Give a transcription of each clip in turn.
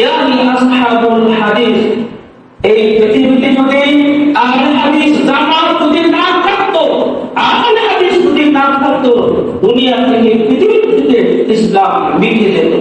ইয়ানি আসহাবুল হাদিস এই পৃথিবীতে যদি আহলে হাদিস জামাত যদি না থাকতো, আহলে হাদিস যদি না থাকতো, দুনিয়া থেকে, পৃথিবী থেকে ইসলাম মিটে যেত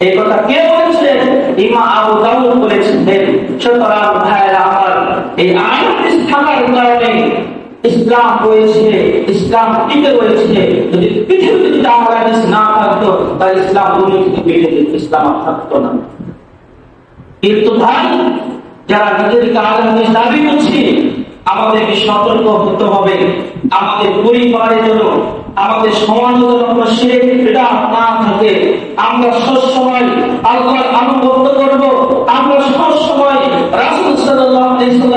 এই কথা কে বলেছেন ইমা আবু দাউদ বলেছেন সুতরাং ভাইরা আমার, এই আয়াত থাকার কারণে ইসলাম রয়েছে, ইসলাম টিকে রয়েছে। যদি পৃথিবীতে যদি না থাকতো ইসলাম ইসলাম না। কিন্তু ভাই, যারা নিজেদেরকে আগামী দাবি করছে আমাদের সতর্ক হতে হবে। আমাদের পরিবারের জন্য, আমাদের সমাজের জন্য সে এটা না থাকে। আমরা সবসময় আল্লাহর আনুগত্য করব। আমরা সবসময় রাসুল সাল্লাহ